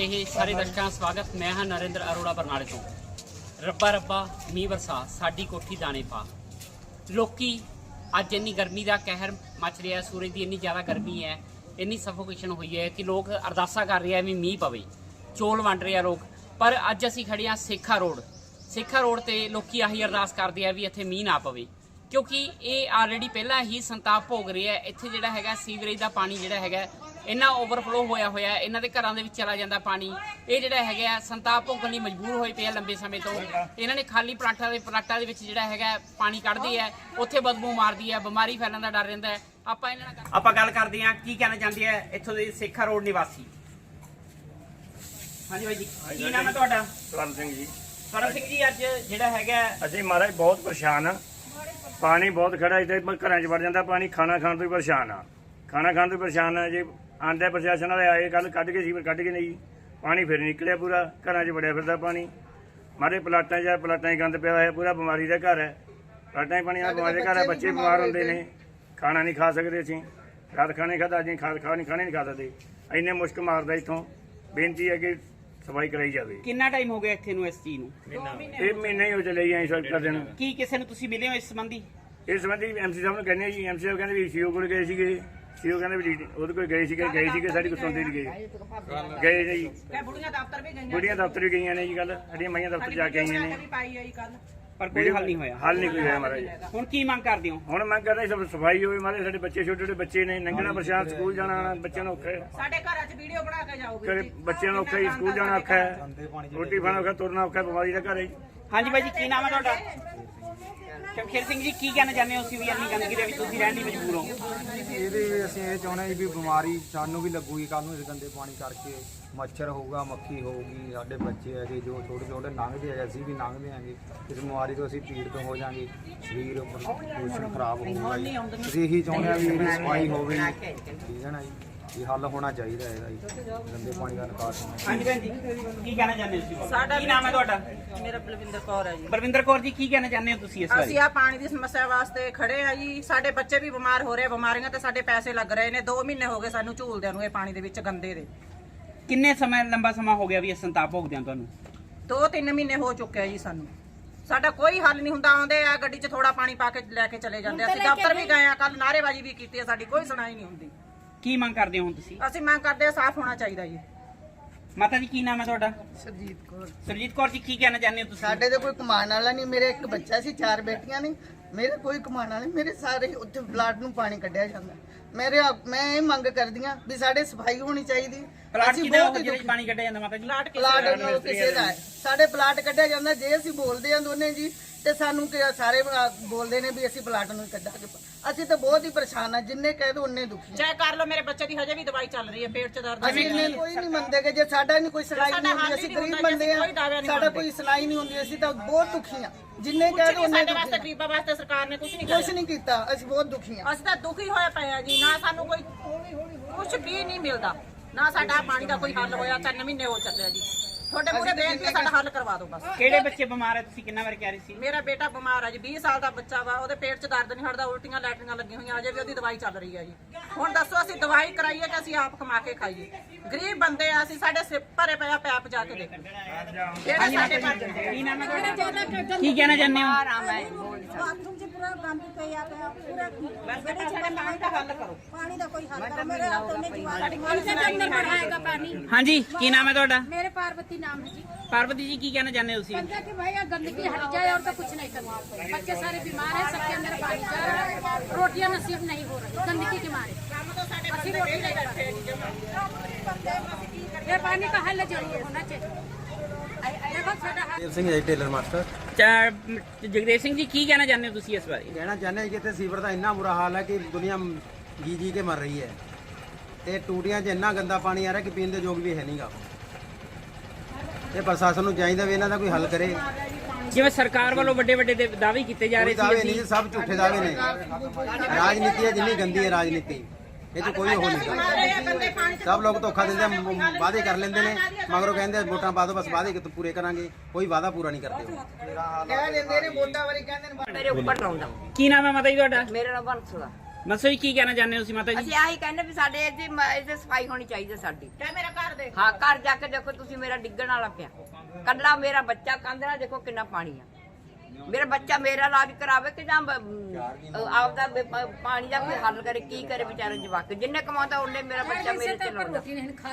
ਸਾਰੇ ਦਰਸ਼ਕਾਂ ਦਾ ਸਵਾਗਤ ਮੈਂ ਹਾਂ ਨਰਿੰਦਰ ਅਰੋੜਾ ਬਰਨਾਲੇ ਤੋਂ ਰੱਬਾ ਰੱਬਾ ਮੀਂਹ ਵਰਸਾ ਸਾਡੀ ਕੋਠੀ ਦਾਣੇ ਪਾ ਲੋਕੀ ਅੱਜ ਇੰਨੀ ਗਰਮੀ ਦਾ ਕਹਿਰ ਮਚ ਰਿਹਾ ਸੂਰਜ ਦੀ ਇੰਨੀ ਜ਼ਿਆਦਾ ਗਰਮੀ ਹੈ ਇੰਨੀ ਸਫੋਕੇਸ਼ਨ ਹੋਈ ਹੈ ਕਿ ਲੋਕ ਅਰਦਾਸਾਂ ਕਰ ਰਹੇ ਆ ਵੀ ਮੀਂਹ ਪਵੇ ਚੋਲ ਵੰਡ ਰਹੇ ਆ ਲੋਕ ਪਰ ਅੱਜ ਅਸੀਂ ਖੜੇ ਆ ਸੇਖਾ ਰੋਡ ਸੇਖਾ ਰੋਡ ਤੇ ਲੋਕੀ ਆਹੀ ਅਰਦਾਸ ਕਰਦੇ ਆ ਵੀ ਇੱਥੇ ਮੀਂਹ ਨਾ ਪਵੇ ਕਿਉਂਕਿ ਇਹ ਆਲਰੇਡੀ ਪਹਿਲਾਂ ਹੀ ਸੰਤਾਪ ਭੋਗ ਰਿਹਾ ਹੈ ਇੱਥੇ ਜਿਹੜਾ ਹੈਗਾ ਸੀਵਰੇਜ ਦਾ ਪਾਣੀ ਜਿਹੜਾ ਹੈਗਾ ਇੰਨਾ ਓਵਰਫਲੋ ਹੋਇਆ ਹੋਇਆ ਇਹਨਾਂ ਦੇ ਘਰਾਂ ਦੇ ਵਿੱਚ ਚਲਾ ਜਾਂਦਾ ਪਾਣੀ। ਇਹ ਜਿਹੜਾ ਹੈਗਾ ਸੰਤਾਪ ਭੋਗਣ ਲਈ ਮਜਬੂਰ ਹੋਏ ਪਏ ਆ ਲੰਬੇ ਸਮੇਂ ਤੋਂ। ਇਹਨਾਂ ਨੇ ਖਾਲੀ ਪਲਾਟਾਂ ਦੇ ਪਲਾਟਾਂ ਦੇ ਵਿੱਚ ਜਿਹੜਾ ਹੈਗਾ ਪਾਣੀ ਕੱਢਦੇ ਆ ਉੱਥੇ ਬਦਬੂ ਮਾਰਦੀ ਹੈ ਬਿਮਾਰੀ ਫੈਲਣ ਦਾ ਡਰ ਰਹਿੰਦਾ ਆਪਾਂ ਇਹਨਾਂ ਨਾਲ ਆਪਾਂ ਗੱਲ ਕਰਦੇ ਹਾਂ ਕੀ ਕਹਿਣਾ ਚਾਹੁੰਦੇ ਆ ਇੱਥੋਂ ਦੇ ਸੇਖਾ ਰੋਡ ਨਿਵਾਸੀ? ਹਾਂਜੀ ਬਾਈ ਜੀ ਕੀ ਨਾਮ ਹੈ ਤੁਹਾਡਾ? ਸਵਰਨ ਸਿੰਘ ਜੀ। ਸਵਰਨ ਸਿੰਘ ਜੀ ਅੱਜ ਜਿਹੜਾ ਹੈਗਾ ਅਸੀਂ ਮਹਾਰਾਜ ਬਹੁਤ ਪਰੇਸ਼ਾਨ ਆ ਪਾਣੀ ਬਹੁਤ ਖੜਾ ਇੱਥੇ ਘਰਾਂ 'ਚ ਵੜ ਜਾਂਦਾ ਪਾਣੀ ਖਾਣਾ ਖਾਣ ਤੋਂ ਪਰੇਸ਼ਾਨ ਆ ਖਾਣਾ ਖਾਣ ਤੋਂ ਪਰੇਸ਼ਾਨ ਆ ਜੇ ਆਂਦੇ ਪ੍ਰਸ਼ਾਸਨ ਵਾਲੇ ਆਏ ਕੱਲ ਕੱਢ ਕੇ ਸੀਵਰ ਕੱਢ ਕੇ ਨਹੀਂ। ਪਾਣੀ ਫਿਰ ਨਿਕਲਿਆ ਪੂਰਾ ਘਰਾਂ 'ਚ ਵੜਿਆ ਫਿਰਦਾ ਪਾਣੀ। ਮਾਰੇ ਪਲਾਟਾਂ 'ਚ ਪਲਾਟਾਂ 'ਚ ਗੰਦ ਪਿਆ ਹੋਇਆ ਪੂਰਾ ਬਿਮਾਰੀ ਦਾ ਘਰ ਹੈ। ਪਲਾਟਾਂ 'ਚ ਪਾਣੀ ਆ ਬਿਮਾਰੀ ਦਾ ਘਰ ਹੈ ਬੱਚੇ ਬਿਮਾਰ ਹੁੰਦੇ ਨੇ। ਖਾਣਾ ਨਹੀਂ ਖਾ ਸਕਦੇ ਅਸੀਂ। ਰਾਤ ਖਾਣੇ ਖਾਦਾ ਜੀ ਖਾ ਖਾ ਨਹੀਂ ਖਾਣੇ ਨਹੀਂ ਖਾ ਸਕਦੇ। ਇੰਨੇ ਮੁਸ਼ਕ ਮਾਰਦਾ ਇੱਥੋਂ। ਬੇਨਤੀ ਹੈ ਕਿ ਸਫ਼ਾਈ ਕਰਾਈ ਜਾਵੇ। ਕਿੰਨਾ ਟਾਈਮ ਹੋ ਗਿਆ ਇੱਥੇ ਨੂੰ ਇਸ ਚੀਜ਼ ਨੂੰ? ਇਹ ਮਹੀਨੇ ਹੀ ਹੋ ਚਲੇ ਜੀ ਐਂ ਸੜਕਾਂ ਦਿਨ ਕੀ ਕਿਸੇ ਨੂੰ ਤੁਸੀਂ ਮਿਲੇ ਹੋ ਇਸ ਸੰਬੰਧੀ? ਇਸ ਸੰਬੰਧੀ ਐਮਸੀ ਸਾਹਿਬ ਨੂੰ ਕਹਿੰਦੇ ਆ ਜੀ ਐਮਸੀ ਸਾਹਿਬ ਕਹਿੰਦੇ ਵੀ ਸੀਓ ਕੋਲ ਗਏ ਸੀਗੇ। ਸੀਓ ਕਹਿੰਦੇ ਵੀ ਡੀ- ਉਹਦੇ ਕੋਲ ਗਏ ਸੀਗੇ ਗਏ ਸੀਗੇ ਸਾਡੀ ਕੋਈ ਸੁਣਦੇ ਨਹੀਂ ਗਏ ਗਏ ਨੇ ਜੀ ਬੁੜੀਆਂ ਦਫ਼ਤਰ ਵੀ ਗਈਆਂ ਬੁੜੀਆਂ ਦਫ਼ਤਰ ਵੀ ਗਈਆਂ ਨੇ ਜੀ ਕੱਲ ਸਾਡੀਆਂ ਮਾਈਆਂ ਦਫ਼ਤਰ ਜਾ ਕੇ ਆਈਆਂ ਨੇ। ਵੀ ਪਾਈ ਆਈ ਕੱਲ ਪਰ ਕੋਈ ਹੱਲ ਨਹੀਂ ਹੋਇਆ। ਹੱਲ ਨਹੀਂ ਕੋਈ ਹੋਇਆ ਮਹਾਰਾਜ। ਹੁਣ ਕੀ ਮੰਗ ਕਰਦੇ ਹੋ? ਹੁਣ ਮੈਂ ਕਹਿੰਦਾ ਸਭ ਸਫ਼ਾਈ ਹੋਵੇ ਮਾਰੇ ਸਾਡੇ ਬੱਚੇ ਛੋਟੇ ਛੋਟੇ ਬੱਚੇ ਨੇ ਲੰਘਣਾ ਪਰੇਸ਼ਾਨ ਸਕੂਲ ਜਾਣਾ ਆਉਣਾ, ਬੱਚਿਆਂ ਨੂੰ ਔਖਾ ਹੈ। ਸਾਡੇ ਘਰਾਂ 'ਚ ਵੀਡੀਓ ਬਣਾ ਕੇ ਜਾਓਗੇ ਘਰੇ ਬੱਚਿਆਂ ਨੂੰ ਔਖਾ ਹੀ ਸਕੂਲ ਜਾਣਾ ਔਖਾ ਹੈ ਰੋਟੀ ਖਾਣਾ ਔਖਾ ਤੁਰਨਾ ਔਖਾ ਬਿਮਾਰੀ ਦਾ ਘਰ ਹੈ ਜੀ। ਹਾਂਜੀ ਬਾਈ ਜੀ ਕੀ ਨਾਮ ਹੈ ਤੁਹਾਡਾ? ਸ਼ਮਸ਼ੇਰ ਸਿੰਘ ਜੀ ਕੀ ਕਹਿਣਾ ਚਾਹੁੰਦੇ ਹੋ? ਤੁਸੀਂ ਵੀ ਇੰਨੀ ਗੰਦਗੀ ਦੇ ਵਿੱਚ ਤੁਸੀਂ ਰਹਿਣ ਲਈ ਮਜਬੂਰ ਹੋ। ਇਹਦੇ ਵੀ ਅਸੀਂ ਇਹ ਚਾਹੁੰਦੇ ਹਾਂ ਵੀ ਬਿਮਾਰੀ ਸਾਨੂੰ ਵੀ ਲੱਗੂਗੀ ਕੱਲ ਨੂੰ ਇਸ ਗੰਦੇ ਪਾਣੀ ਕਰਕੇ ਮੱਛਰ ਹੋਊਗਾ ਮੱਖੀ ਹੋਊਗੀ ਸਾਡੇ ਬੱਚੇ ਹੈਗੇ ਜੋ ਛੋਟੇ ਛੋਟੇ ਲੰਘਦੇ ਹੈਗੇ ਅਸੀਂ ਵੀ ਲੰਘਦੇ ਹੈਗੇ ਇਸ ਬਿਮਾਰੀ ਤੋਂ ਅਸੀਂ ਪੀੜਤ ਹੋ ਜਾਾਂਗੇ ਸਰੀਰ ਪੋਸ਼ਣ ਖਰਾਬ ਹੋਊਗਾ ਜੀ। ਅਸੀਂ ਇਹੀ ਚਾਹੁੰਦੇ ਹਾਂ ਵੀ ਇਹਦੀ ਸਫ਼ਾਈ ਹੋਵੇ। ਠੀਕ ਹੈ ਨਾ ਜੀ। ਇਹ ਹੱਲ ਹੋਣਾ ਚਾਹੀਦਾ ਇਹਦਾ ਜੀ। ਗੰਦੇ ਪਾਣੀ ਦਾ ਨਿਕਾਸ ਹਾਂਜੀ ਭੈਣ ਜੀ ਕੀ ਕਹਿਣਾ ਚਾਹੁੰਦੇ ਹੋ ਤੁਸੀਂ? ਸਾਡਾ ਕੀ ਨਾਮ ਹੈ ਤੁਹਾਡਾ? ਮੇਰਾ ਬਲਵਿੰਦਰ ਕੌਰ ਹੈ ਜੀ। ਬਰਵਿੰਦਰ ਕੌਰ ਜੀ ਕੀ ਕਹਿਣਾ ਚਾਹੁੰਦੇ ਹੋ ਤੁਸੀਂ ਇਸ ਅਸੀਂ ਬਾਰੇ? ਆ ਪਾਣੀ ਦੀ ਸਮੱਸਿਆ ਵਾਸਤੇ ਖੜੇ ਆ ਜੀ। ਸਾਡੇ ਬੱਚੇ ਵੀ ਬਿਮਾਰ ਹੋ ਰਹੇ ਆ ਬਿਮਾਰੀਆਂ ਤੇ ਸਾਡੇ ਪੈਸੇ ਲੱਗ ਰਹੇ ਨੇ। 2 ਮਹੀਨੇ ਹੋ ਗਏ ਸਾਨੂੰ ਝੂਲਦਿਆਂ ਨੂੰ ਇਹ ਪਾਣੀ ਦੇ ਵਿੱਚ ਗੰਦੇ ਦੇ। ਕਿੰਨੇ ਸਮਾਂ ਲੰਬਾ ਸਮਾਂ ਹੋ ਗਿਆ ਵੀ ਇਹ ਸੰਤਾਪ ਭੋਗਦਿਆਂ ਤੁਹਾਨੂੰ? 2-3 ਮਹੀਨੇ ਹੋ ਚੁੱਕਿਆ ਜੀ ਸਾਨੂੰ। ਸਾਡਾ ਕੋਈ ਹੱਲ ਨਹੀਂ ਹੁੰਦਾ। ਆਉਂਦੇ ਆ ਗੱਡੀ 'ਚ ਥੋੜਾ ਪਾਣੀ ਪਾ ਕੇ ਲੈ ਕੇ ਚਲੇ ਜਾਂਦੇ ਆ। ਅਸੀਂ ਦਫ਼ਤਰ ਵੀ ਗਏ ਆ। ਕੱਲ ਨਾਰੇਬਾਜ਼ੀ ਵੀ ਕੀਤੀ ਆ। ਸਾਡੀ ਕੋਈ ਸੁਣਾਈ ਨਹੀਂ ਹੁੰਦੀ। ਕੀ ਮੰਗ ਕਰਦੇ ਹੋ ਹੁਣ ਤੁਸੀਂ? ਅਸੀਂ ਮੰਗ ਕਰਦੇ ਆ ਸਾਫ਼ ਹੋਣਾ ਚਾਹੀਦਾ ਜੀ। ਮਾਤਾ ਜੀ ਕੀ ਨਾਮ ਹੈ ਤੁਹਾਡਾ? ਸਰਜੀਤ ਕੌਰ। ਸਰਜੀਤ ਕੌਰ ਜੀ ਕੀ ਕਹਿਣਾ ਚਾਹੁੰਦੇ ਹੋ ਤੁਸੀਂ? ਸਾਡੇ ਤੇ ਕੋਈ ਕਮਾਉਣ ਵਾਲਾ ਨਹੀਂ ਮੇਰੇ ਇੱਕ ਬੱਚਾ ਸੀ ਚਾਰ ਬੇਟੀਆਂ ਨੇ। ਮੇਰੇ ਕੋਈ ਕਮਾਉਣ ਵਾਲਾ ਨਹੀਂ ਮੇਰੇ ਸਾਰੇ ਉੱਥੇ ਬਲਾਡ ਨੂੰ ਪਾਣੀ ਕੱਢਿਆ ਜਾਂਦਾ। ਮੇਰੇ ਮੈਂ ਇਹ ਮੰਗ ਕਰਦੀ ਹਾਂ ਵੀ ਸਾਡੇ ਸਫ਼ਾਈ ਹੋਣੀ ਚਾਹੀਦੀ। ਪਲਾਟ ਕਿਹਦਾ ਜਿਹਦੇ ਵਿੱਚ ਪਾਣੀ ਕੱਢਿਆ ਜਾਂਦਾ ਮਾਤਾ ਜੀ? ਪਲਾਟ ਕਿਸੇ ਦਾ ਹੈ। ਸਾਡੇ ਪਲਾਟ ਕੱਢਿਆ ਜਾਂਦਾ ਜੇ ਅਸੀਂ ਬੋਲਦੇ ਹਾਂ ਦੋਨੇ ਜੀ ਤੇ ਸਾਨੂੰ ਕਿ ਸਾਰੇ ਬਲਾ- ਬੋਲਦੇ ਨੇ ਵੀ ਅਸੀਂ ਪਲਾਟ ਨੂੰ ਕੱਢਾਂਗੇ। ਅਸੀਂ ਤਾਂ ਬਹੁਤ ਹੀ ਪਰੇਸ਼ਾਨ ਆ ਜਿੰਨੇ ਕਹਿ ਦੋ ਉਨੇ ਦੁਖੀ ਚੈੱਕ ਕਰ ਲਓ ਮੇਰੇ ਬੱਚੇ ਦੀ ਹਜੇ ਵੀ ਦਵਾਈ ਚੱਲ ਰਹੀ ਹੈ ਪੇਟ 'ਚ ਦਰਦ ਅਸੀਂ ਇੰਨੇ ਕੋਈ ਨਹੀਂ ਮੰਨਦੇ ਕਿ ਜੇ ਸਾਡਾ ਨਹੀਂ ਕੋਈ ਸੁਣਾਈ ਨਹੀਂ ਹੁੰਦੀ ਅਸੀਂ ਗਰੀਬ ਬੰਦੇ ਆ ਸਾਡਾ। ਕੋਈ ਸੁਣਾਈ ਨਹੀਂ ਹੁੰਦੀ ਅਸੀਂ ਤਾਂ ਬਹੁਤ ਦੁਖੀ ਆ ਜਿੰਨੇ ਕਹਿ ਦੋ ਉਨੇ ਸਾਡੇ ਵਾਸਤੇ ਦੁਖੀ ਗਰੀਬਾਂ ਵਾਸਤੇ ਸਰਕਾਰ ਨੇ ਕੁਝ ਨਹੀਂ ਕੁਛ ਕਰਿਆ ਨਹੀਂ ਕੀਤਾ ਅਸੀਂ ਬਹੁਤ ਦੁਖੀ ਆ ਅਸੀਂ ਤਾਂ ਦੁਖੀ ਹੋਏ ਪਏ ਆ ਜੀ ਨਾ ਸਾਨੂੰ ਕੋਈ ਕੁਝ ਵੀ ਨਹੀਂ ਮਿਲਦਾ। ਨਾ ਸਾਡਾ ਪਾਣੀ ਦਾ ਕੋਈ ਹੱਲ ਹੋਇਆ ਤਿੰਨ ਮਹੀਨੇ ਹੋ ਚੱਲੇ ਆ ਜੀ। ਤੁਹਾਡੇ ਮੂਰੇ ਬੇਨਤੀ ਹੈ, ਸਾਡਾ ਹੱਲ ਕਰਵਾ ਦਿਓ ਬਸ। ਕਿਹੜੇ ਬੱਚੇ ਬਿਮਾਰ ਹੈ ਤੁਸੀਂ ਕਿੰਨਾ ਵਾਰ ਕਹਿ ਰਹੇ ਸੀ? ਮੇਰਾ ਬੇਟਾ ਬਿਮਾਰ ਆ ਜੀ 20 ਸਾਲ ਦਾ ਬੱਚਾ ਵਾ ਉਹਦੇ ਪੇਟ 'ਚ ਦਰਦ ਨਹੀਂ ਹਟਦਾ ਉਲਟੀਆਂ ਲੈਟਰੀਆਂ ਲੱਗੀਆਂ ਹੋਈਆਂ ਅਜੇ ਵੀ ਉਹਦੀ ਦਵਾਈ ਚੱਲ ਰਹੀ ਆ ਜੀ। ਹੁਣ ਦੱਸੋ ਅਸੀਂ ਦਵਾਈ ਕਰਾਈਏ ਕਿ ਅਸੀਂ ਆਪ ਕਮਾ ਕੇ ਖਾਈਏ? ਗਰੀਬ ਬੰਦੇ ਆ ਅਸੀਂ ਸਾਡੇ ਸਿਰ ਭਰੇ ਪਿਆ ਪੈਪ ਜਾ ਕੇ ਦੇਖ। ਜਿਹੜੇ ਸਾਡੇ ਪਰ ਕੀ ਨਾਮ ਹੈ ਤੁਹਾਡਾ? ਕੀ ਕਹਿਣਾ ਚਾਹੁੰਦੇ ਹੋ? ਬਾਥਰੂਮ 'ਚ ਪੂਰਾ ਗੰਦ ਪਿਆ ਪਿਆ ਪੂਰਾ ਸਾਡੇ ਪਾਣੀ ਦਾ ਹੱਲ ਕਰੋ ਪਾਣੀ ਦਾ ਕੋਈ ਹੱਲ ਕਰੋ ਮੇਰੇ ਹੱਥੋਂ ਨੇ ਜਵਾਨ ਪਾਣੀ से अंदर बढ़ाएगा पानी ਹਾਂਜੀ ਕੀ ਨਾਮ ਹੈ ਤੁਹਾਡਾ मेरे पार्वती नाम है जी ਪਾਰਵਤੀ ਜੀ ਕੀ ਕਹਿਣਾ ਚਾਹੁੰਦੇ ਹੋ ਤੁਸੀਂ कहता कि भैया गंदगी हट जाए और तो कुछ नहीं करना बच्चे सारे बीमार हैं सबके अंदर पानी जा रहा है रोटियां नसीब नहीं हो रही गंदगी के मारे ਅਸੀਂ ਰੋਟੀ ਨਹੀਂ ਖਾ ये पानी का हल जरूर होना चाहिए देखो छोटा हाथ ਦੇਵ ਸਿੰਘ ਚਾ- ਜਗਦੇਵ ਸਿੰਘ ਜੀ ਕੀ ਕਹਿਣਾ ਚਾਹੁੰਦੇ ਹੋ ਤੁਸੀਂ ਇਸ ਬਾਰੇ? ਕਹਿਣਾ ਚਾਹੁੰਦੇ ਹਾਂ ਕਿ ਇੱਥੇ ਸੀਵਰ ਦਾ ਇੰਨਾ ਬੁਰਾ ਹਾਲ ਹੈ ਕਿ ਦੁਨੀਆ ਜੀ ਜੀ ਕੇ ਮਰ ਰਹੀ ਹੈ। ਤੇ ਟੂਟੀਆਂ 'ਚ ਇੰਨਾ ਗੰਦਾ ਪਾਣੀ ਆ ਰਿਹਾ ਕਿ ਪੀਣ ਦੇ ਯੋਗ ਵੀ ਹੈ ਨਹੀਂਗਾ ਇਹ ਪ੍ਰਸ਼ਾਸਨ ਨੂੰ ਚਾਹੀਦਾ ਵੀ ਇਹਨਾਂ ਦਾ ਕੋਈ ਹੱਲ ਕਰੇ। ਜਿਵੇਂ ਸਰਕਾਰ ਵੱਲੋਂ ਵੱਡੇ ਵੱਡੇ ਦੇ ਦਾਅਵੇ ਕੀਤੇ ਜਾ ਰਹੇ ਦਾਅਵੇ ਸੀ ਨਹੀਂ ਸਭ ਝੂਠੇ ਦਾਅਵੇ ਨੇ। ਰਾਜਨੀਤੀ ਹੈ ਜਿੰਨੀ ਗੰਦੀ ਹੈ ਰਾਜਨੀਤੀ। ਇਹ 'ਚ ਕੋਈ ਉਹ ਨਹੀਂ। ਸਭ ਲੋਕ ਧੋਖਾ ਦਿੰਦੇ ਆ, ਵਾਅਦੇ ਕਰ ਲੈਂਦੇ ਨੇ। ਮਗਰੋਂ ਕਹਿੰਦੇ ਆ, ਵੋਟਾਂ ਪਾ ਦਿਓ ਬਸ ਵਾਅਦੇ ਕਿ ਪੂਰੇ ਕਰਾਂਗੇ। ਕੋਈ ਵਾਅਦਾ ਪੂਰਾ ਨਹੀਂ ਕਰਦੇ ਉਹ। ਕਹਿ ਦਿੰਦੇ ਨੇ ਵੋਟਾਂ ਵਾਰੀ ਕਹਿੰਦੇ ਨੇ ਮੇਰੇ ਉੱਪਰ ਲਾਉਂਦਾ। ਕੀ ਨਾਮ ਹੈ ਮਾਤਾ ਜੀ ਤੁਹਾਡਾ? ਮੇਰੇ ਨਾਲ ਬੰਸਲਾ ਮਸੋ ਜੀ ਕੀ ਕਹਿਣਾ ਚਾਹੁੰਦੇ ਹੋ ਤੁਸੀਂ ਮਾਤਾ ਜੀ? ਅਸੀਂ ਆਹੀ ਕਹਿੰਦੇ ਵੀ ਸਾਡੇ ਇੱਥੇ ਮ- ਸਫ਼ਾਈ ਹੋਣੀ ਚਾਹੀਦੀ ਹੈ ਸਾਡੀ। ਤੇ ਮੇਰੇ ਘਰ ਦੇ। ਹਾਂ ਘਰ ਜਾ ਕੇ ਦੇਖੋ ਤੁਸੀਂ ਮੇਰਾ ਡਿੱਗਣ ਵਾਲਾ ਪਿਆ। ਕੱਲਾ ਮੇਰਾ ਬੱਚਾ ਕੰਧਰਾ ਦੇਖੋ ਕਿੰਨਾ ਪਾਣੀ ਆ। ਮੇਰਾ ਬੱਚਾ ਮੇਰਾ ਇਲਾਜ ਕਰਾਵੇ ਕਿ ਜਾਂ ਬ- ਅਮ, ਆਪਦਾ ਬ- ਪ- ਪਾਣੀ ਦਾ ਕੋਈ ਹੱਲ ਕਰੇ ਕੀ ਕਰੇ ਵਿਚਾਰੇ ਜਵਾਕ ਜਿੰਨੇ ਕਮਾਉਂਦਾ ਉਹਨੇ ਮੇਰਾ ਬੱਚਾ ਮੇਰੇ ਤੇ ਲਾਉਂਦਾ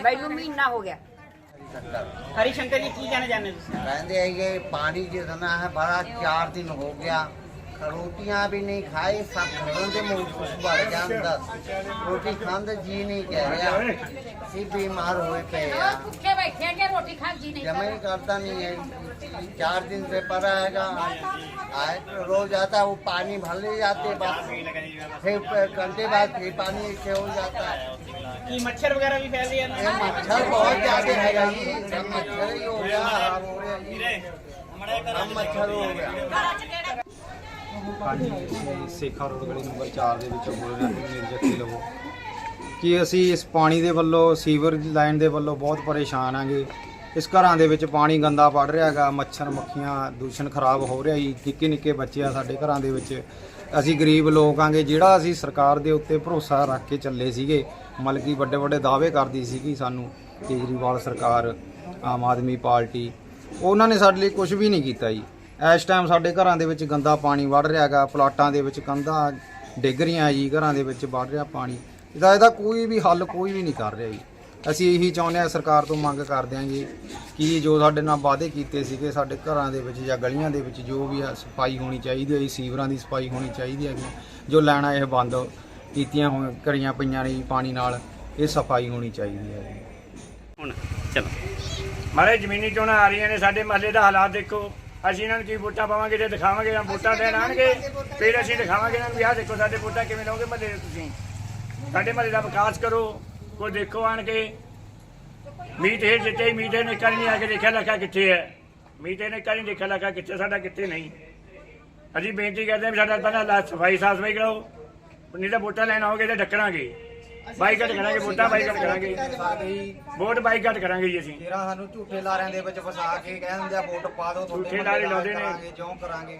ਮੈਨੂੰ ਮਹੀਨਾ ਹੋ ਗਿਆ ਹਰੀ ਸ਼ੰਕਰ ਜੀ ਕੀ ਕਹਿਣਾ ਚਾਹੁੰਦੇ ਹੋ ਤੁਸੀਂ कहते हैं ये पानी जितना है बड़ा चार दिन हो गया रोटियां भी नहीं खाई सब खाते मुंह कुछ बढ़ जाता रोटी खाते जी नहीं कह रहा सिर्फ बीमार हुए पे हैं। भूखे बैठे हैं रोटी खा जी नहीं जमा ही करता नहीं है चार दिन से पड़ा हैगा आए तो रोज आता है वो पानी भर ले जाते बस फिर घंटे बाद फिर पानी से हो जाता है ਕੀ ਮੱਛਰ ਵਗੈਰਾ ਵੀ ਫੈਲ ਰਹੇ ये मच्छर बहुत ज्यादा हैगा जी सब मच्छर ही हो गया हम हो गया जी हम मच्छर हो गया ਹਾਂਜੀ ਅਸੀਂ ਸੇਖਾ ਰੋਡ ਗਲੀ ਨੰਬਰ 4 ਦੇ ਵਿੱਚੋਂ ਬੋਲ ਰਹੇ ਹਾਂ ਮੇਰੇ ਜੱਤੀ ਲਵੋ। ਕਿ ਅਸੀਂ ਇਸ ਪਾਣੀ ਦੇ ਵੱਲੋਂ, ਸੀਵਰ ਲਾਈਨ ਦੇ ਵੱਲੋਂ ਬਹੁਤ ਪਰੇਸ਼ਾਨ ਆਂਗੇ ਇਸ ਘਰਾਂ ਦੇ ਵਿੱਚ ਪਾਣੀ ਗੰਦਾ ਪੜ ਰਿਹਾ ਹੈਗਾ, ਮੱਛਰ ਮੱਖੀਆਂ ਦੂਸ਼ਣ ਖਰਾਬ ਹੋ ਰਿਹਾ ਜੀ, ਨਿੱਕੇ ਨਿੱਕੇ ਬੱਚੇ ਆ ਸਾਡੇ ਘਰਾਂ ਦੇ ਵਿੱਚ। ਅਸੀਂ ਗਰੀਬ ਲੋਕ ਆਂਗੇ ਜਿਹੜਾ ਅਸੀਂ ਸਰਕਾਰ ਦੇ ਉੱਤੇ ਭਰੋਸਾ ਰੱਖ ਕੇ ਚੱਲੇ ਸੀਗੇ, ਮਤਲਬ ਕਿ ਵੱਡੇ ਵੱਡੇ ਦਾਅਵੇ ਕਰਦੀ ਸੀਗੀ ਸਾਨੂੰ, ਕੇਜਰੀਵਾਲ ਸਰਕਾਰ, ਆਮ ਆਦਮੀ ਪਾਰਟੀ, ਉਹਨਾਂ ਨੇ ਸਾਡੇ ਲਈ ਕੁਝ ਵੀ ਨਹੀਂ ਕੀਤਾ ਜੀ। ਇਸ ਟਾਈਮ ਸਾਡੇ ਘਰਾਂ ਦੇ ਵਿੱਚ ਗੰਦਾ ਪਾਣੀ ਵੜ ਰਿਹਾ ਹੈਗਾ, ਪਲਾਟਾਂ ਦੇ ਵਿੱਚ ਕੰਧਾਂ ਡਿੱਗ ਰਹੀਆਂ ਜੀ, ਘਰਾਂ ਦੇ ਵਿੱਚ ਵੜ ਰਿਹਾ ਪਾਣੀ। ਇਹਦਾ ਇਹਦਾ ਕੋਈ ਵੀ ਹੱਲ ਕੋਈ ਵੀ ਨਹੀਂ ਕਰ ਰਿਹਾ ਜੀ। ਅਸੀਂ ਇਹੀ ਚਾਹੁੰਦੇ ਹਾਂ, ਸਰਕਾਰ ਤੋਂ ਮੰਗ ਕਰਦੇ ਹਾਂ ਜੀ ਕਿ ਜੋ ਸਾਡੇ ਨਾਲ ਵਾਅਦੇ ਕੀਤੇ ਸੀਗੇ, ਸਾਡੇ ਘਰਾਂ ਦੇ ਵਿੱਚ ਜਾਂ ਗਲੀਆਂ ਦੇ ਵਿੱਚ ਜੋ ਵੀ ਆ ਸਫ਼ਾਈ ਹੋਣੀ ਚਾਹੀਦੀ ਹੈ ਜੀ, ਸੀਵਰਾਂ ਦੀ ਸਫ਼ਾਈ ਹੋਣੀ ਚਾਹੀਦੀ ਹੈਗੀ, ਜੋ ਲੈਣਾ ਇਹ ਬੰਦ ਕੀਤੀਆਂ ਹੋਈਆਂ, ਕਰੀਆਂ ਪਈਆਂ ਨੇ ਜੀ ਪਾਣੀ ਨਾਲ, ਇਹ ਸਫ਼ਾਈ ਹੋਣੀ ਚਾਹੀਦੀ ਹੈ ਜੀ। ਹੁਣ, ਚਲੋ। ਮਾਰੇ ਜ਼ਮੀਨੀ ਚੋਣਾਂ ਆ ਰਹੀਆਂ ਨੇ, ਸਾਡੇ ਮਹੱਲੇ ਦਾ ਹਾਲਾਤ ਦੇਖੋ। ਅਸੀਂ ਇਹਨਾਂ ਨੂੰ ਕੀ ਵੋਟਾਂ ਪਾਵਾਂਗੇ ਜੇ ਦਿਖਾਵਾਂਗੇ ਜਾਂ ਵੋਟਾਂ ਦੇਣ ਆਣਗੇ ਫਿਰ ਅਸੀਂ ਦਿਖਾਵਾਂਗੇ ਇਹਨਾਂ ਨੂੰ ਵੀ ਆਹ ਦੇਖੋ ਸਾਡੇ ਵੋਟਾਂ ਕਿਵੇਂ ਲਓਗੇ ਮਹੱਲੇ ਦੇ ਤੁਸੀਂ। ਸਾਡੇ ਮਹੱਲੇ ਦਾ ਵਿਕਾਸ ਕਰੋ ਕੋਈ ਦੇਖੋ ਆਣ ਕੇ ਮੀਤ ਇਹ ਜਿੱਤੇ ਮੀਤ ਨੇ ਕੱਲ ਨਹੀਂ ਆ ਕੇ ਦੇਖਿਆ ਲੱਗਾ ਕਿੱਥੇ ਹੈ। ਮੀਤ ਨੇ ਕੱਲ ਨਹੀਂ ਦੇਖਿਆ ਲੱਗਾ ਕਿੱਥੇ ਸਾਡਾ ਕਿੱਥੇ ਨਹੀਂ। ਅਸੀਂ ਬੇਨਤੀ ਕਰਦੇ ਹਾਂ ਸਾਡਾ ਪਹਿਲਾਂ ਲਾ- ਸਫ਼ਾਈ ਸਾਫ਼ ਸਫ਼ਾਈ ਕਰਾਓ। ਨਹੀਂ ਤਾਂ ਵੋਟਾਂ ਲੈਣ ਆਓਗੇ ਤਾਂ ਡੱਕਣਾਗੇ ਬਾਈਕਾਟ ਕਰਾਂਗੇ ਵੋਟਾਂ ਬਾਈਕਾਟ ਕਰਾਂਗੇ। ਵੋਟ ਬਾਈਕਾਟ ਕਰਾਂਗੇ ਜੀ ਅਸੀਂ। ਤੇਰਾ ਸਾਨੂੰ ਝੂਠੇ ਲਾਰਿਆਂ ਦੇ ਵਿੱਚ ਫਸਾ ਕੇ ਕਹਿੰਦੇ ਆ ਵੋਟ ਪਾ ਦਿਓ ਤੁਹਾਡੇ ਝੂਠੇ ਲਾਰੇ ਲਾਉਂਦੇ ਨੇ। ਕਰਾਂਗੇ ਜਿਉਂ ਕਰਾਂਗੇ।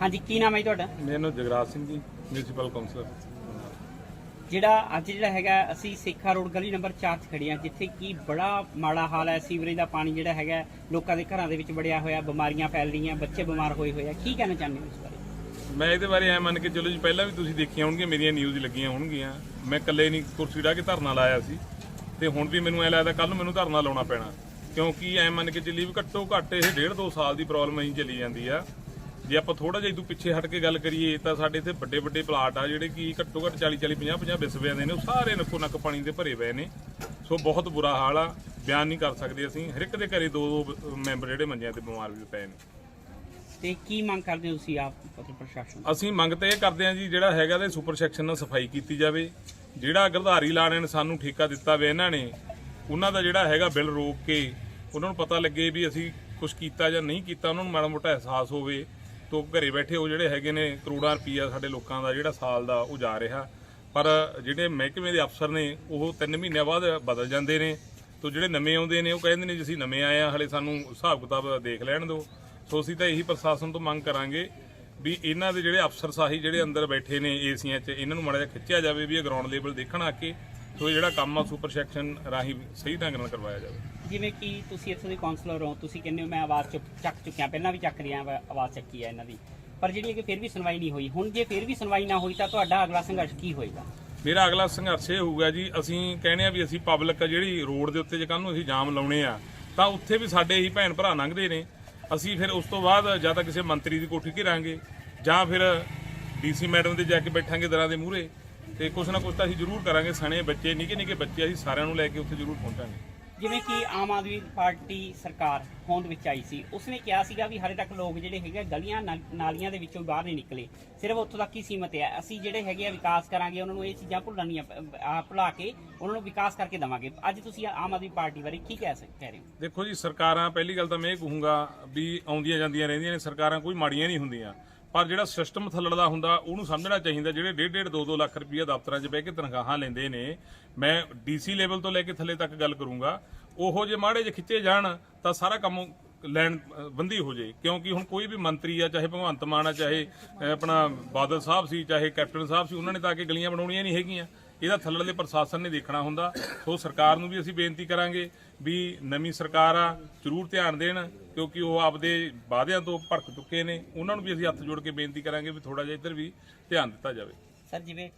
ਹਾਂਜੀ ਕੀ ਨਾਮ ਹੈ ਜੀ ਤੁਹਾਡਾ? ਮੇਰਾ ਨਾਮ ਜਗਰਾਜ ਸਿੰਘ ਜੀ ਮਿਊਨਿਸਪਲ ਕਾਉਂਸਲਰ ਜਿਹੜਾ ਅੱਜ ਜਿਹੜਾ ਹੈਗਾ ਅਸੀਂ ਸੇਖਾ ਰੋਡ ਗਲੀ ਨੰਬਰ 4 'ਚ ਖੜੇ ਹਾਂ ਜਿੱਥੇ ਕੀ ਬੜਾ ਮਾੜਾ ਹਾਲ ਹੈ ਸੀਵਰੇਜ ਦਾ ਪਾਣੀ ਜਿਹੜਾ ਹੈਗਾ ਲੋਕਾਂ ਦੇ ਘਰਾਂ ਦੇ ਵਿੱਚ ਵੜਿਆ ਹੋਇਆ ਬਿਮਾਰੀਆਂ ਫੈਲ ਰਹੀਆਂ ਬੱਚੇ ਬਿਮਾਰ ਹੋਏ ਹੋਏ ਆ। ਕੀ ਕਹਿਣਾ ਚਾਹੁੰਦੇ ਹੋ ਇਸ ਬਾਰੇ? ਮੈਂ ਇਹਦੇ ਬਾਰੇ ਐ ਮੰਨ ਕੇ ਚਲੋ ਜੀ, ਪਹਿਲਾਂ ਵੀ ਤੁਸੀਂ ਦੇਖੀਆਂ ਹੋਣਗੀਆਂ, ਮੇਰੀਆਂ ਨਿਊਜ਼ ਲੱਗੀਆਂ ਹੋਣਗੀਆਂ। ਮੈਂ ਇਕੱਲੇ ਨਹੀਂ, ਕੁਰਸੀ ਢਾ ਕੇ ਧਰਨਾ ਲਾਇਆ ਸੀ। ਤੇ ਹੁਣ ਵੀ ਮੈਨੂੰ ਐ ਲੱਗਦਾ ਕੱਲ ਨੂੰ ਮੈਨੂੰ ਧਰਨਾ ਲਾਉਣਾ ਪੈਣਾ। ਕਿਉਂਕਿ ਐ ਮੰਨ ਕੇ ਚੱਲੀ ਵੀ ਘੱਟੋ ਘੱਟ ਇਹ ਡੇਢ ਦੋ ਸਾਲ ਦੀ ਪ੍ਰੋਬਲਮ ਅਸੀਂ ਚੱਲੀ ਜਾਂਦੀ ਆ। ਜੇ ਆਪਾਂ ਥੋੜਾ ਜਿਹਾ ਇਦੋਂ ਪਿੱਛੇ ਹਟ ਕੇ ਗੱਲ ਕਰੀਏ, ਤਾਂ ਸਾਡੇ ਇੱਥੇ ਵੱਡੇ ਵੱਡੇ ਪਲਾਟ ਆ ਜਿਹੜੇ ਕਿ ਘੱਟੋ ਘੱਟ 40 40 50 50 ਬਿਸਵਿਆਂ ਦੇ ਨੇ, ਉਹ ਸਾਰੇ ਨੱਕੋ ਨੱਕ ਪਾਣੀ ਦੇ ਭਰੇ ਪਏ ਨੇ। ਸੋ ਬਹੁਤ ਬੁਰਾ ਹਾਲ ਆ, ਬਿਆਨ ਨਹੀਂ ਕਰ ਸਕਦੇ ਅਸੀਂ। ਹਰ ਇੱਕ ਦੇ ਘਰੇ ਦੋ ਦੋ ਮੈਂਬਰ ਜਿਹੜੇ ਮੰਜਿਆਂ ਤੇ ਬਿਮਾਰ ਵੀ ਪਏ ਨੇ। ਤੇ ਕੀ ਮੰਗ ਕਰਦੇ ਹੋ ਤੁਸੀਂ ਆਪ ਪੱਤਰ ਪ੍ਰਸ਼ਾਸਨ ਅਸੀਂ ਮੰਗ ਤਾਂ ਇਹ ਕਰਦੇ ਹਾਂ ਜੀ, ਜਿਹੜਾ ਹੈਗਾ ਤੇ ਸੁਪਰ ਸੈਕਸ਼ਨ ਨਾਲ ਸਫ਼ਾਈ ਕੀਤੀ ਜਾਵੇ। ਜਿਹੜਾ ਗਰਧਾਰੀ ਲਾਣੇ ਨੇ ਸਾਨੂੰ ਠੇਕਾ ਦਿੱਤਾ ਵੇ ਇਹਨਾਂ ਨੇ, ਉਹਨਾਂ ਦਾ ਜਿਹੜਾ ਹੈਗਾ ਬਿੱਲ ਰੋਕ ਕੇ ਉਹਨਾਂ ਨੂੰ ਪਤਾ ਲੱਗੇ ਵੀ ਅਸੀਂ ਕੁਝ ਕੀਤਾ ਜਾਂ ਨਹੀਂ ਕੀਤਾ, ਉਹਨਾਂ ਨੂੰ ਮਾੜਾ ਮੋਟਾ ਅਹਿਸਾਸ ਹੋਵੇ ਤੋਂ ਘਰੇ ਬੈਠੇ ਉਹ ਜਿਹੜੇ ਹੈਗੇ ਨੇ ਕਰੋੜਾਂ ਰੁਪਈਆ ਸਾਡੇ ਲੋਕਾਂ ਦਾ ਜਿਹੜਾ ਸਾਲ ਦਾ ਉਹ ਜਾ ਰਿਹਾ। ਪਰ ਜਿਹੜੇ ਮਹਿਕਮੇ ਦੇ ਅਫਸਰ ਨੇ, ਉਹ 3 ਮਹੀਨਿਆਂ ਬਾਅਦ ਬਦਲ ਜਾਂਦੇ ਨੇ ਤੋਂ ਜਿਹੜੇ ਨਵੇਂ ਆਉਂਦੇ ਨੇ, ਉਹ ਕਹਿੰਦੇ ਨੇ ਜੀ, ਅਸੀਂ ਨਵੇਂ ਆਏ ਆ ਹਲੇ ਸਾਨੂੰ ਹਿਸਾਬ ਕਿਤਾਬ ਦੇਖ ਲੈਣ ਦਿਓ। ਸੋ ਅਸੀਂ ਤਾਂ ਇਹੀ ਪ੍ਰਸ਼ਾਸਨ ਤੋਂ ਮੰਗ ਕਰਾਂਗੇ ਵੀ ਇਹਨਾਂ ਦੇ ਜਿਹੜੇ ਅਫਸਰ ਸਾਹੀ ਜਿਹੜੇ ਅੰਦਰ ਬੈਠੇ ਨੇ ਏਸੀਆਂ 'ਚ ਇਹਨਾਂ ਨੂੰ ਮਾੜਾ ਜਿਹਾ ਖਿੱਚਿਆ ਜਾਵੇ ਵੀ ਇਹ ਗਰਾਊਂਡ ਲੈਵਲ ਦੇਖਣ ਆ ਕੇ ਸੋ ਇਹ ਜਿਹੜਾ ਕੰਮ ਆ ਸੁਪਰ ਸੈਕਸ਼ਨ ਰਾਹੀਂ ਸਹੀ ਢੰਗ ਨਾਲ ਕਰਵਾਇਆ ਜਾਵੇ। ਜਿਵੇਂ ਕਿ ਤੁਸੀਂ ਇੱਥੋਂ ਦੇ ਕਾਉਂਸਲਰ ਹੋ ਤੁਸੀਂ ਕਹਿੰਦੇ ਹੋ ਮੈਂ ਆਵਾਜ਼ ਚੁੱਕ ਚੱਕ ਚੁੱਕਿਆ ਪਹਿਲਾਂ ਵੀ ਚੱਕ ਰਿਹਾ ਆਵਾਜ਼ ਚੱਕੀ ਹੈ ਇਹਨਾਂ ਦੀ। ਪਰ ਜਿਹੜੀ ਹੈ ਕਿ ਫਿਰ ਵੀ ਸੁਣਵਾਈ ਨਹੀਂ ਹੋਈ। ਹੁਣ ਜੇ ਫਿਰ ਵੀ ਸੁਣਵਾਈ ਨਾ ਹੋਈ ਤਾਂ ਤੁਹਾਡਾ ਅਗਲਾ ਸੰਘਰਸ਼ ਕੀ ਹੋਏਗਾ? ਮੇਰਾ ਅਗਲਾ ਸੰਘਰਸ਼ ਇਹ ਹੋਊਗਾ ਜੀ ਅਸੀਂ ਕਹਿੰਦੇ ਆ ਵੀ ਅਸੀਂ ਪਬਲਿਕ ਜਿਹੜੀ ਰੋਡ ਦੇ ਉੱਤੇ ਜੇ ਕੱਲ ਨੂੰ ਅਸੀਂ ਜਾਮ ਲਾਉਣੇ ਆ ਤਾਂ ਉੱਥੇ ਵੀ ਸਾਡੇ ਹੀ ਭੈਣ ਭਰਾ ਲੰਘਦੇ ਨੇ। ਅਸੀਂ ਫਿਰ ਉਸ ਤੋਂ ਬਾਅਦ ਜਾਂ ਤਾਂ ਕਿਸੇ ਮੰਤਰੀ ਦੀ ਕੋਠੀ ਘਿਰਾਂਗੇ ਜਾਂ ਫਿਰ ਡੀਸੀ ਮੈਡਮ ਦੇ ਜਾ ਕੇ ਬੈਠਾਂਗੇ ਦਰਾਂ ਦੇ ਮੂਹਰੇ ਤੇ ਕੁਛ ਨਾ ਕੁਛ ਤਾਂ ਅਸੀਂ ਜ਼ਰੂਰ ਕਰਾਂਗੇ ਸਣੇ ਬੱਚੇ ਨਿੱਕੇ ਨਿੱਕੇ ਬੱਚੇ ਅਸੀਂ ਸਾਰਿਆਂ ਨੂੰ ਲੈ ਕੇ ਉੱਥੇ ਜ਼ਰੂਰ ਪਹੁੰਚਾਂਗੇ। ਜਿਵੇਂ ਕਿ ਆਮ ਆਦਮੀ ਪਾਰਟੀ ਸਰਕਾਰ ਹੋਂਦ ਵਿੱਚ ਆਈ ਸੀ ਉਸਨੇ ਕਿਹਾ ਸੀਗਾ ਵੀ ਹਾਲੇ ਤੱਕ ਲੋਕ ਜਿਹੜੇ ਹੈਗੇ ਆ, ਗਲੀਆਂ ਨਾ- ਨਾਲੀਆਂ ਦੇ ਵਿੱਚੋਂ ਬਾਹਰ ਨਹੀਂ ਨਿਕਲੇ। ਸਿਰਫ ਉੱਥੋਂ ਤੱਕ ਹੀ ਸੀਮਤ ਹੈ। ਅਸੀਂ ਜਿਹੜੇ ਹੈਗੇ ਆ ਵਿਕਾਸ ਕਰਾਂਗੇ ਉਹਨਾਂ ਨੂੰ ਇਹ ਚੀਜ਼ਾਂ ਭੁੱਲਣੀਆਂ ਪ- ਆ ਭੁਲਾ ਕੇ ਉਹਨਾਂ ਨੂੰ ਵਿਕਾਸ ਕਰਕੇ ਦੇਵਾਂਗੇ। ਅੱਜ ਤੁਸੀਂ ਆਮ ਆਦਮੀ ਪਾਰਟੀ ਬਾਰੇ ਕੀ ਕਹਿ ਸਕ ਕਹਿ ਰਹੇ ਹੋ? ਦੇਖੋ ਜੀ ਸਰਕਾਰਾਂ ਪਹਿਲੀ ਗੱਲ ਤਾਂ ਮੈਂ ਇਹ ਕਹੂੰਗਾ ਵੀ ਆਉਂਦੀਆਂ ਜਾਂਦੀਆਂ ਰਹਿੰਦੀਆਂ ਨੇ ਸਰਕਾਰਾਂ ਕੋਈ ਮਾੜੀਆਂ ਨਹੀਂ ਹੁੰਦੀਆਂ। ਪਰ ਜਿਹੜਾ ਸਿਸਟਮ ਥੱਲੜਦਾ ਹੁੰਦਾ, ਉਹਨੂੰ ਸਮਝਣਾ ਚਾਹੀਦਾ, ਜਿਹੜੇ 1.5 2-2 ਲੱਖ ਰੁਪਈਆ ਦਫ਼ਤਰਾਂ 'ਚ ਬਹਿ ਕੇ ਤਨਖਾਹਾਂ ਲੈਂਦੇ ਨੇ, ਮੈਂ ਡੀਸੀ ਲੈਵਲ ਤੋਂ ਲੈ ਕੇ ਥੱਲੇ ਤੱਕ ਗੱਲ ਕਰੂੰਗਾ, ਉਹੋ ਜੇ ਮਾੜੇ ਜੇ ਖਿੱਚੇ ਜਾਣ, ਤਾਂ ਸਾਰਾ ਕੰਮ ਲੈਣ ਬੰਦੀ ਹੋ ਜਾਏ। ਕਿਉਂਕਿ ਹੁਣ ਕੋਈ ਵੀ ਮੰਤਰੀ ਆ, ਚਾਹੇ ਭਗਵੰਤ ਮਾਨ ਆ, ਚਾਹੇ ਆਪਣਾ ਬਾਦਲ ਸਾਹਿਬ ਸੀ, ਚਾਹੇ ਕੈਪਟਨ ਸਾਹਿਬ ਸੀ, ਉਹਨਾਂ ਨੇ ਤਾਂ ਆ ਕੇ ਗਲੀਆਂ ਬਣਾਉਣੀਆਂ ਨਹੀਂ ਹੈਗੀਆਂ। ਇਹਦਾ ਥੱਲੜੇ ਪ੍ਰਸ਼ਾਸਨ ਨੇ ਦੇਖਣਾ ਹੁੰਦਾ। ਸੋ ਸਰਕਾਰ ਨੂੰ ਵੀ ਅਸੀਂ ਬੇਨਤੀ ਕਰਾਂਗੇ ਵੀ ਨਵੀਂ ਸਰਕਾਰ ਆ ਜ਼ਰੂਰ ਧਿਆਨ ਦੇਣ ਕਿਉਂਕਿ ਉਹ ਆਪਦੇ ਵਾਅਦਿਆਂ ਤੋਂ ਭੜਕ ਚੁੱਕੇ ਨੇ। ਉਹਨਾਂ ਨੂੰ ਵੀ ਅਸੀਂ ਹੱਥ ਜੋੜ ਕੇ ਬੇਨਤੀ ਕਰਾਂਗੇ ਵੀ ਥੋੜਾ ਜਿਹਾ ਇੱਧਰ ਵੀ ਧਿਆਨ ਦਿੱਤਾ ਜਾਵੇ। ਸਰ ਜਿਵੇਂ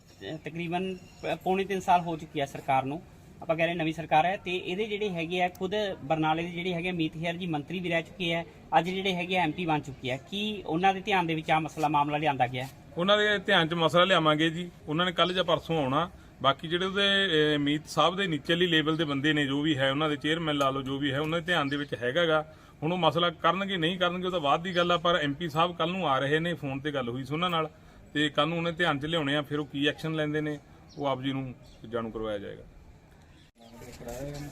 ਤਕਰੀਬਨ ਪੌਣੇ 3 ਸਾਲ ਹੋ ਚੁੱਕੀ ਹੈ ਸਰਕਾਰ ਨੂੰ। ਆਪਾਂ ਕਹਿ ਰਹੇ ਨਵੀਂ ਸਰਕਾਰ ਹੈ ਤੇ ਇਹਦੇ ਜਿਹੜੇ ਹੈਗੇ ਆ ਖੁਦ ਬਰਨਾਲੇ ਦੇ ਜਿਹੜੇ ਹੈਗੇ ਮੀਤ ਹੇਅਰ ਜੀ ਮੰਤਰੀ ਵੀ ਰਹਿ ਚੁੱਕੇ ਆ। ਅੱਜ ਜਿਹੜੇ ਹੈਗੇ ਐਮਪੀ ਬਣ ਚੁੱਕੇ ਆ। ਕੀ ਉਹਨਾਂ ਦੇ ਧਿਆਨ ਦੇ ਵਿੱਚ ਆ ਮਸਲਾ ਮਾਮਲਾ ਲਿਆਂਦਾ ਗਿਆ? ਉਹਨਾਂ ਦੇ ਧਿਆਨ 'ਚ ਮਸਲਾ ਲਿਆਵਾਂਗੇ ਜੀ। ਉਹਨਾਂ ਨੇ ਕੱਲ ਜਾਂ ਪਰਸੋਂ ਆਉਣਾ। ਬਾਕੀ ਜਿਹੜੇ ਉਹਦੇ ਮੀਤ ਸਾਹਿਬ ਦੇ ਨੀਚੇਲੀ ਲੈਵਲ ਦੇ ਬੰਦੇ ਨੇ ਜੋ ਵੀ ਹੈ, ਉਹਨਾਂ ਦੇ ਚੇਅਰਮੈਨ ਲਾ ਲਓ, ਜੋ ਵੀ ਹੈ, ਉਹਨਾਂ ਦੇ ਧਿਆਨ ਦੇ ਵਿੱਚ ਹੈਗਾਗਾ। ਹੁਣ ਉਹ ਮਸਲਾ ਕਰਨਗੇ, ਨਹੀਂ ਕਰਨਗੇ, ਉਹ ਤਾਂ ਬਾਅਦ ਦੀ ਗੱਲ ਆ, ਪਰ ਐਮਪੀ ਸਾਹਿਬ ਕੱਲ ਨੂੰ ਆ ਰਹੇ ਨੇ ਫੋਨ ਤੇ ਗੱਲ ਹੋਈ ਸੀ ਉਹਨਾਂ ਨਾਲ, ਤੇ ਕੱਲ ਨੂੰ ਉਹਨੇ ਧਿਆਨ 'ਚ ਲਿਆਉਣੇ ਆ, ਫਿਰ ਉਹ ਕੀ ਐਕਸ਼ਨ ਲੈਂਦੇ ਨੇ, ਉਹ ਆਪ ਜੀ ਨੂੰ ਜਾਣੂ ਕਰਵਾਇਆ ਜਾਏਗਾ।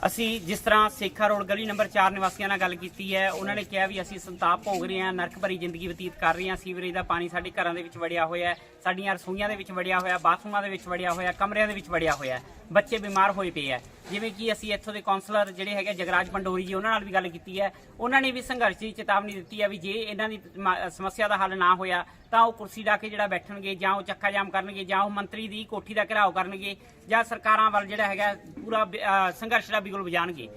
ਅਸੀਂ ਜਿਸ ਤਰ੍ਹਾਂ ਸੇਖਾ ਰੋਡ ਗਲੀ ਨੰਬਰ 4 ਨਿਵਾਸੀਆਂ ਨਾਲ ਗੱਲ ਕੀਤੀ ਹੈ, ਉਹਨਾਂ ਨੇ ਕਿਹਾ ਵੀ ਅਸੀਂ ਸੰਤਾਪ ਭੋਗ ਰਹੇ ਹਾਂ ਨਰਕ ਭਰੀ ਜ਼ਿੰਦਗੀ ਬਤੀਤ ਕਰ ਰਹੇ ਹਾਂ। ਸੀਵਰੇਜ ਦਾ ਪਾਣੀ ਸਾਡੇ ਘਰਾਂ ਦੇ ਵਿੱਚ ਵੜਿਆ ਹੋਇਆ ਹੈ, ਸਾਡੀਆਂ ਰਸੋਈਆਂ ਦੇ ਵਿੱਚ ਵੜਿਆ ਹੋਇਆ, ਬਾਥਰੂਮਾਂ ਦੇ ਵਿੱਚ ਵੜਿਆ ਹੋਇਆ, ਕਮਰਿਆਂ ਦੇ ਵਿੱਚ ਵੜਿਆ ਹੋਇਆ ਬੱਚੇ ਬਿਮਾਰ ਹੋਏ ਪਏ ਹੈ। ਜਿਵੇਂ ਕਿ ਅਸੀਂ ਇੱਥੋਂ ਦੇ ਕਾਉਂਸਲਰ ਜਿਹੜੇ ਹੈਗੇ ਜਗਰਾਜ ਪੰਡੋਰੀ ਜੀ, ਉਹਨਾਂ ਨਾਲ ਵੀ ਗੱਲ ਕੀਤੀ ਹੈ। ਉਹਨਾਂ ਨੇ ਵੀ ਸੰਘਰਸ਼ ਦੀ ਚੇਤਾਵਨੀ ਦਿੱਤੀ ਹੈ ਵੀ ਜੇ ਇਹਨਾਂ ਦੀ ਮ- ਸਮੱਸਿਆ ਦਾ ਹੱਲ ਨਾ ਹੋਇਆ, ਤਾਂ ਉਹ ਕੁਰਸੀ ਡਾ ਕੇ ਜਿਹੜਾ ਬੈਠਣਗੇ ਜਾਂ ਉਹ ਚੱਕਾ ਜਾਮ ਕਰਨਗੇ ਜਾਂ ਉਹ ਮੰਤਰੀ ਦੀ ਕੋਠੀ ਦਾ ਘਿਰਾਓ ਕਰਨਗੇ ਜਾਂ ਸਰਕਾਰਾਂ ਵੱਲ ਜਿਹੜਾ ਹੈਗਾ ਪੂਰਾ ਸੰਘਰਸ਼ ਦਾ ਬਿਗੁਲ ਵਜਾਣਗੇ।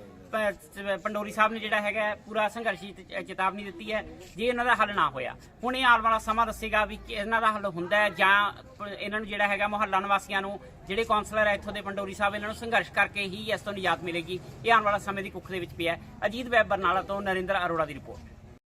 ਪੰਡੋਰੀ ਸਾਹਿਬ ਨੇ ਜਿਹੜਾ ਹੈਗਾ ਪੂਰਾ ਸੰਘਰਸ਼ੀ ਚੇਤਾਵਨੀ ਦਿੱਤੀ ਹੈ, ਜੇ ਇਹਨਾਂ ਦਾ ਹੱਲ ਨਾ ਹੋਇਆ। ਹੁਣ ਇਹ ਆਉਣ ਵਾਲਾ ਸਮਾਂ ਦੱਸੇਗਾ ਵੀ ਇਹਨਾਂ ਦਾ ਹੱਲ ਹੁੰਦਾ ਹੈ ਜਾਂ ਇਹਨਾਂ ਨੂੰ ਜਿਹੜਾ ਹੈਗਾ ਮੁਹੱਲਾ ਨਿਵਾਸੀਆਂ ਨੂੰ ਜਿਹੜੇ ਕਾਉਂਸਲਰ ਹੈ ਇੱਥੋਂ ਦੇ ਪੰਡੋਰੀ ਸਾਹਿਬ, ਇਹਨਾਂ ਨੂੰ ਸੰਘਰਸ਼ ਕਰਕੇ ਹੀ ਇਸ ਤੋਂ ਨਿਜਾਤ ਮਿਲੇਗੀ। ਇਹ ਆਉਣ ਵਾਲਾ ਸਮੇਂ ਦੀ ਕੁੱਖ ਦੇ ਵਿੱਚ ਪਿਆ ਅਜੀਤ ਵੈਬ ਬਰਨਾਲਾ ਤੋਂ ਨਰਿੰਦਰ ਅਰੋੜਾ ਦੀ ਰਿਪੋਰਟ।